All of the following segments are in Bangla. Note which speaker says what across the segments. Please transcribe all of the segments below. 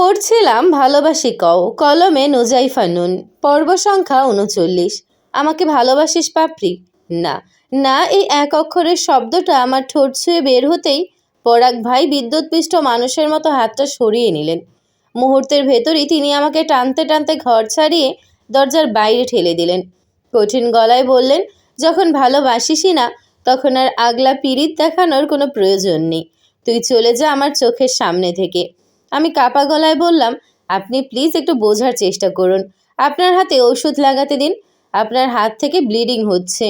Speaker 1: পড়ছিলাম ভালোবাসি কও, কলমে নোজাইফা নুন, পর্ব সংখ্যা উনচল্লিশ। আমাকে ভালোবাসিস পাপড়ি? না। না, এই এক অক্ষরের শব্দটা আমার ঠোঁট ছুঁয়ে বের হতেই পরাগ ভাই বিদ্যুৎপৃষ্ট মানুষের মতো হাতটা সরিয়ে নিলেন। মুহূর্তের ভেতরই তিনি আমাকে টানতে টানতে ঘর ছাড়িয়ে দরজার বাইরে ঠেলে দিলেন। কঠিন গলায় বললেন, যখন ভালোবাসিসই না, তখন আর আগলা পিরিত দেখানোর কোনো প্রয়োজন নেই। তুই চলে যা আমার চোখের সামনে থেকে। আমি কাপা গলায় বললাম, আপনি প্লিজ একটু বোঝার চেষ্টা করুন। আপনার হাতে ওষুধ লাগাতে দিন। আপনার হাত থেকে ব্লিডিং হচ্ছে।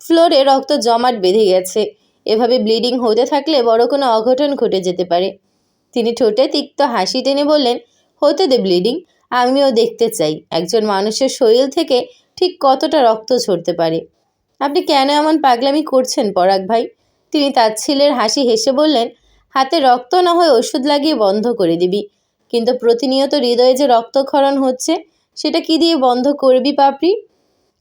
Speaker 1: ফ্লোরে রক্ত জমাট বেঁধে গেছে। এভাবে ব্লিডিং হতে থাকলে বড় কোনো অঘটন ঘটে যেতে পারে। তিনি ঠোঁটে তিক্ত হাসি টেনে বললেন, হতে দে ব্লিডিং আমিও দেখতে চাই। একজন মানুষের শরীর থেকে ঠিক কতটা রক্ত ঝরতে পারে। আপনি কেন এমন পাগলামি করছেন পরাগ ভাই? তিনি তার ছেলের হাসি হেসে বললেন হাতে রক্ত না হয় ওষুধ লাগিয়ে বন্ধ করে দিবি। কিন্তু প্রতিনিয়ত হৃদয়ে যে রক্তক্ষরণ হচ্ছে, সেটা কি দিয়ে বন্ধ করবি পাপড়ি?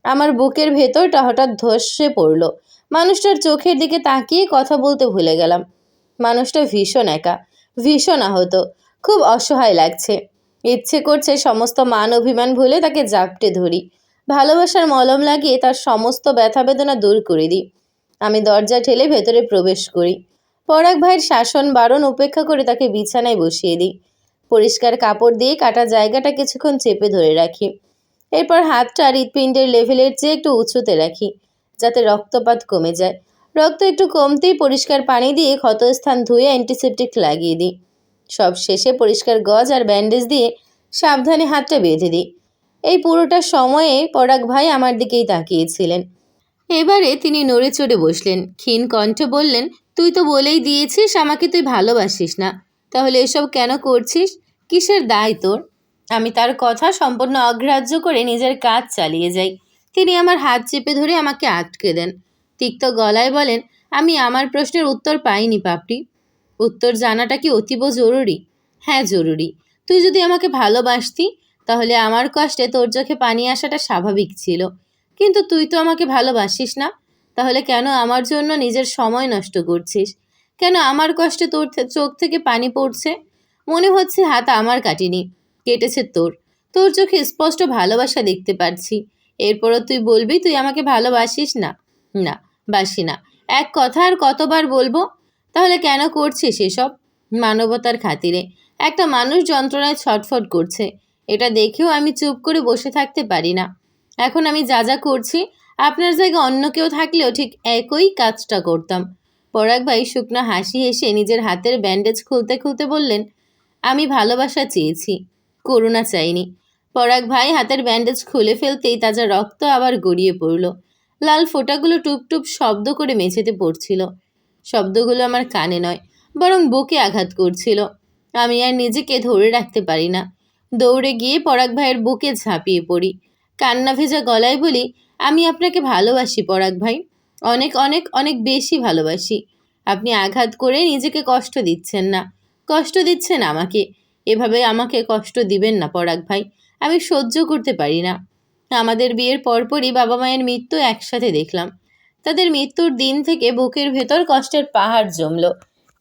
Speaker 1: আমার বুকের ভেতরটা হঠাৎ ধসে পড়ল। মানুষটার চোখের দিকে তাকিয়ে কথা বলতে ভুলে গেলাম। মানুষটা ভীষণ একা, ভীষণ আহত, খুব অসহায় লাগছে। ইচ্ছে করছে সমস্ত মান অভিমান ভুলে তাকে জাপটে ধরি। ভালোবাসার মলম লাগিয়ে তার সমস্ত ব্যথা বেদনা দূর করে দিই। আমি দরজা ঠেলে ভেতরে প্রবেশ করি। পরাগ ভাইয়ের শাসন বারণ উপেক্ষা করে তাকে বিছানায় বসিয়ে দিই। পরিষ্কার কাপড় দিয়ে কাটা জায়গাটা কিছুক্ষণ চেপে ধরে রাখি। এরপর হাতটা হৃৎপিণ্ডের লেভেলের চেয়ে একটু উঁচুতে রাখি, যাতে রক্তপাত কমে যায়। রক্ত একটু কমতেই পরিষ্কার পানি দিয়ে ক্ষতস্থান ধুয়ে অ্যান্টিসেপটিক লাগিয়ে দিই। সব শেষে পরিষ্কার গজ আর ব্যান্ডেজ দিয়ে সাবধানে হাতটা বেঁধে দিই। এই পুরোটা সময়ে পরাগ ভাই আমার দিকেই তাকিয়েছিলেন। এবারে তিনি নড়ে চড়ে বসলেন, ক্ষীণ কণ্ঠে বললেন তুই তো বলেই দিয়েছিস আমাকে তুই ভালোবাসিস না। তাহলে এসব কেন করছিস? কিসের দায় তোর? আমি তার কথা সম্পূর্ণ অগ্রাহ্য করে নিজের কাজ চালিয়ে যাই। তিনি আমার হাত চেপে ধরে আমাকে আটকে দেন। তিক্ত গলায় বলেন, আমি আমার প্রশ্নের উত্তর পাইনি পাপড়ি। উত্তর জানাটা কি অতীব জরুরি? হ্যাঁ জরুরি। তুই যদি আমাকে ভালোবাসতি, তাহলে আমার কষ্টে তোর চোখে পানি আসাটা স্বাভাবিক ছিল। কিন্তু তুই তো আমাকে ভালোবাসিস না। তাহলে কেন আমার জন্য নিজের সময় নষ্ট করছিস? কেন আমার কষ্টে তোর চোখ থেকে পানি পড়ছে? মনে হচ্ছে হাত আমার কাটিনি, কেটেছে তোর। তোর চোখে স্পষ্ট ভালোবাসা দেখতে পারছি। এরপরও তুই বলবি, তুই আমাকে ভালোবাসিস না? না, বাসি না। এক কথা আর কতবার বলব? তাহলে কেন করছিস এসব? মানবতার খাতিরে। একটা মানুষ যন্ত্রণায় ছটফট করছে। এটা দেখেও আমি চুপ করে বসে থাকতে পারি না। এখন আমি যা যা করছি আপনার জায়গায় অন্য কেউ থাকলেও ঠিক একই কাজটা করতাম। পরাগ ভাই শুকনো হাসি হেসে নিজের হাতের ব্যান্ডেজ খুলতে খুলতে বললেন, আমি ভালোবাসা চেয়েছি, করুণা চাইনি। পরাগ ভাই হাতের ব্যান্ডেজ খুলে ফেলতেই তাজা রক্ত আবার গড়িয়ে পড়ল। লাল ফোঁটাগুলো টুপ টুপ শব্দ করে মেঝেতে পড়ছিল। শব্দগুলো আমার কানে নয়, বরং বুকে আঘাত করছিল। আমি আর নিজেকে ধরে রাখতে পারি না। দৌড়ে গিয়ে পরাগ ভাইয়ের বুকে ঝাঁপিয়ে পড়ি। কান্না ভেজা গলায় বলি আমি আপনাকে ভালোবাসি, পরাগ ভাই। অনেক অনেক অনেক বেশি ভালোবাসি। আপনি আঘাত করে নিজেকে কষ্ট দিচ্ছেন না। কষ্ট দিচ্ছেন আমাকে। এভাবে আমাকে কষ্ট দিবেন না, পরাগ ভাই। আমি সহ্য করতে পারি না। আমাদের বিয়ের পরপরই বাবা মায়ের মৃত্যু একসাথে দেখলাম। তাদের মৃত্যুর দিন থেকে বুকের ভেতর কষ্টের পাহাড় জমলো।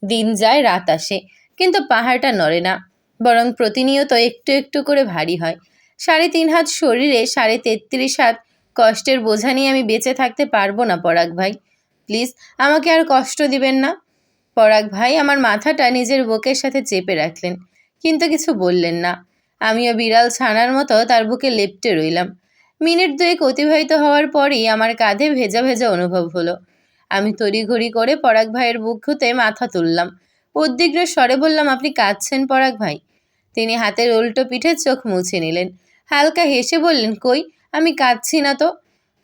Speaker 1: দিন যায়, রাত আসে, কিন্তু পাহাড়টা নড়ে না। বরং প্রতিনিয়ত একটু একটু করে ভারী হয়। সাড়ে তিন হাত শরীরে সাড়ে তেত্রিশ হাত কষ্টের বোঝা নিয়ে আমি বেঁচে থাকতে পারব না, পরাগ ভাই। প্লিজ, আমাকে আর কষ্ট দিবেন না। পরাগ ভাই আমার মাথাটা নিজের বুকের সাথে চেপে রাখলেন, কিন্তু কিছু বললেন না। আমিও বিড়াল ছানার মতো তার বুকে লেপ্টে রইলাম। মিনিট দুয়েক অতিবাহিত হওয়ার পরই আমার কাঁধে ভেজা ভেজা অনুভব হলো। আমি তড়িঘড়ি করে পরাগ ভাইয়ের বুক হতে মাথা তুললাম। উদ্বিগ্ন স্বরে বললাম, আপনি কাঁদছেন পরাগ ভাই? তিনি হাতের উল্টো পিঠে চোখ মুছে নিলেন। হালকা হেসে বললেন, কই আমি কাঁদছি না তো।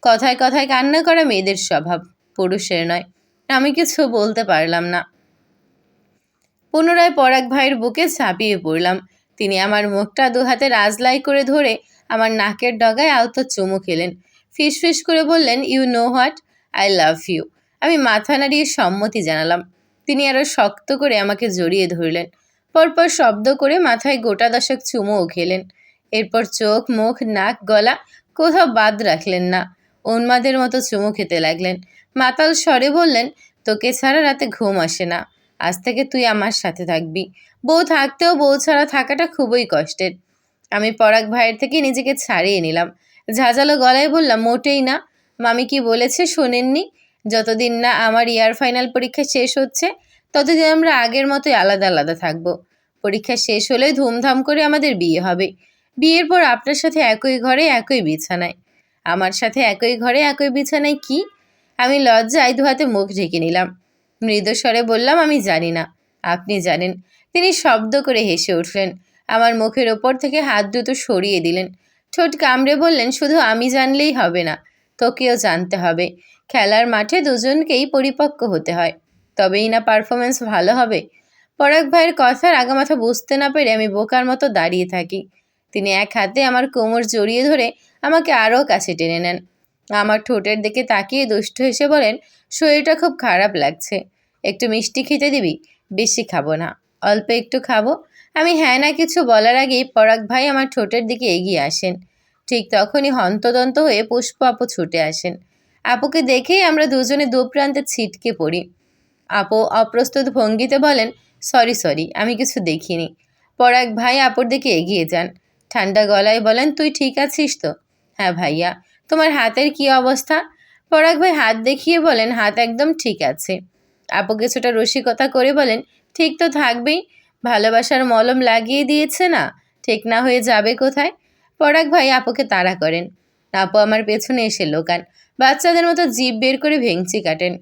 Speaker 1: কথায় কথায় কান্না করা মেয়েদের স্বভাব, পুরুষের নয়। আমি কিছু বলতে পারলাম না। পুনরায় পরাগ ভাইয়ের বুকে ঝাঁপিয়ে পড়লাম। তিনি আমার মুখটা দু হাতে রাজলাই করে ধরে আমার নাকের ডগায় আলতো চুমু খেলেন। ফিস ফিস করে বললেন you know what I love you আমি মাথা নাড়িয়ে সম্মতি জানালাম। তিনি আরও শক্ত করে আমাকে জড়িয়ে ধরলেন। পরপর শব্দ করে মাথায় গোটা দশক চুমুও খেলেন। এরপর চোখ, মুখ, নাক, গলা কোথাও বাদ রাখলেন না। উন্মাদের মতো চুমু খেতে লাগলেন। মাতাল স্বরে বললেন, তোকে ছাড়া রাতে ঘুম আসে না। আজ থেকে তুই আমার সাথে থাকবি। বউ থাকতেও বউ ছাড়া থাকাটা খুবই কষ্টের। আমি পরাগ ভাইয়ের থেকে নিজেকে ছাড়িয়ে নিলাম। ঝাঁঝালো গলায় বললাম, মোটেই না। মামি কি বলেছে শোনেননি? যতদিন না আমার ইয়ার ফাইনাল পরীক্ষা শেষ হচ্ছে, ততদিন আমরা আগের মতোই আলাদা আলাদা থাকব। পরীক্ষা শেষ হলে ধুমধাম করে আমাদের বিয়ে হবে। বিয়ের পর আপনার সাথে একই ঘরে একই বিছানায়। আমার সাথে একই ঘরে একই বিছানায় কি? আমি লজ্জায় দুহাতে মুখ ঢেকে নিলাম। মৃদু স্বরে বললাম, আমি জানি না। আপনি জানেন। তিনি শব্দ করে হেসে উঠলেন। আমার মুখের ওপর থেকে হাত দুটো সরিয়ে দিলেন। ঠোঁট কামড়ে বললেন, শুধু আমি জানলেই হবে না, তোকেও জানতে হবে। খেলার মাঠে দুজনকেই পরিপক্ক হতে হয়। তবেই না পারফরমেন্স ভালো হবে? পরাগ ভাইয়ের কথার আগামাথা বুঝতে না পেরে আমি বোকার মতো দাঁড়িয়ে থাকি। তিনি এক হাতে আমার কোমর জড়িয়ে ধরে আমাকে আরও কাছে টেনে নেন। আমার ঠোঁটের দিকে তাকিয়ে দুষ্ট হেসে বলেন, শরীরটা খুব খারাপ লাগছে। একটু মিষ্টি খেতে দিবি? বেশি খাব না। অল্প একটু খাব? আমি হ্যাঁ না কিছু বলার আগেই পরাগ ভাই আমার ঠোঁটের দিকে এগিয়ে আসেন। ঠিক তখনই হন্তদন্ত হয়ে পুষ্প আপু ছুটে আসেন। আপুকে দেখেই আমরা দুজনে দু প্রান্তে ছিটকে পড়ি। আপু অপ্রস্তুত ভঙ্গিতে বলেন, সরি সরি, আমি কিছু দেখিনি। পরাগ ভাই আপুর দিকে এগিয়ে যান। ঠান্ডা গলায় বলেন, তুই ঠিক আছিস তো? হ্যাঁ ভাইয়া। তোমার হাতের কি অবস্থা? পরাগ ভাই হাত দেখিয়ে বলেন, হাত একদম ঠিক আছে। আপু কিছুটা রসিকতা করে বলেন, ঠিক তো থাকবেই, ভালোবাসার মলম লাগিয়ে দিয়েছে না? ঠিক না হয়ে যাবে কোথায়? পরাগ ভাই আপুকে তাড়া করেন। আপু আমার পেছনে এসে লোকান, বাচ্চাদের মতো জিভ বের করে ভেঙচি কাটেন।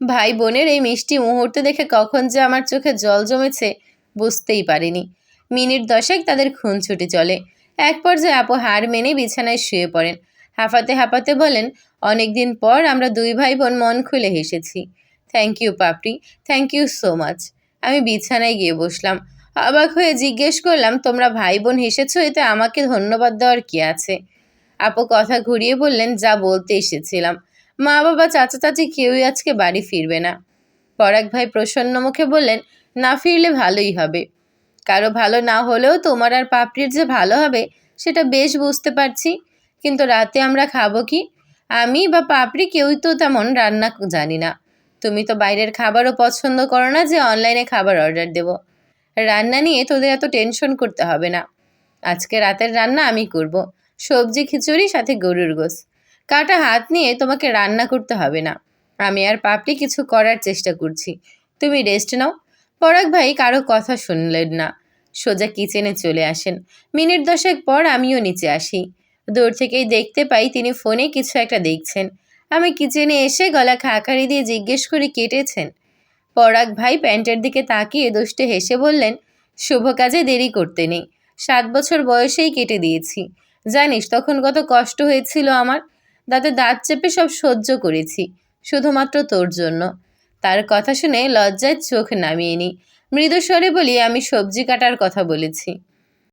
Speaker 1: ভাই বোনের এই মিষ্টি মুহূর্ত দেখে কখন যে আমার চোখে জল জমেছে, বুঝতেই পারিনি। মিনিট দশেক তাদের খুন ছুটি চলে। এক পর্যায়ে আপু হার মেনে বিছানায় শুয়ে পড়েন। হাঁপাতে হাঁপাতে বলেন অনেক দিন পর আমরা দুই ভাই বোন মন খুলে হেসেছি। Thank you Papri. Thank you so much আমি বিছানায় গিয়ে বসলাম। অবাক হয়ে জিজ্ঞেস করলাম, তোমরা ভাই বোন হেসেছো? এতে আমাকে ধন্যবাদ দেওয়ার কি আছে? আপু কথা ঘুরিয়ে বললেন, যা বলতে এসেছিলাম। মা বাবা চাচা চাচি কেউই আজকে বাড়ি ফিরবে না। পরাগ ভাই প্রসন্ন মুখে বললেন, না ফিরলে ভালোই হবে। কারও ভালো না হলেও তোমার আর পাপড়ির যে ভালো হবে, সেটা বেশ বুঝতে পারছি। কিন্তু রাতে আমরা খাব কি? আমি বা পাপড়ি কেউই তো তেমন রান্না জানি না। তুমি তো বাইরের খাবারও পছন্দ করো না যে অনলাইনে খাবার অর্ডার দেব। রান্না নিয়ে তোদের এত টেনশন করতে হবে না। আজকে রাতের রান্না আমি করব। সবজি, খিচুড়ি, সাথে গরুর গোস কাটা হাত নিয়ে তোমাকে রান্না করতে হবে না। আমি আর পাপড়ি কিছু করার চেষ্টা করছি। তুমি রেস্ট নাও। পরাগ ভাই কারও কথা শুনলেন না। সোজা কিচেনে চলে আসেন। মিনিট দশেক পর আমিও নিচে আসি। দূর থেকেই দেখতে পাই তিনি ফোনে কিছু একটা দেখছেন। আমি কিচেনে এসে গলা খাকারি দিয়ে জিজ্ঞেস করে কেটেছেন পরাগ ভাই প্যান্টের দিকে তাকিয়ে দুষ্টে হেসে বললেন, শুভ কাজে দেরি করতে নেই। সাত বছর বয়সেই কেটে দিয়েছি। জানিস, তখন কত কষ্ট হয়েছিল আমার। দাঁতে দাঁত চেপে সব সহ্য করেছি, শুধুমাত্র তোর জন্য। তার কথা শুনে লজ্জায় চোখ নামিয়ে নি মৃদুস্বরে বলি আমি সবজি কাটার কথা বলেছি।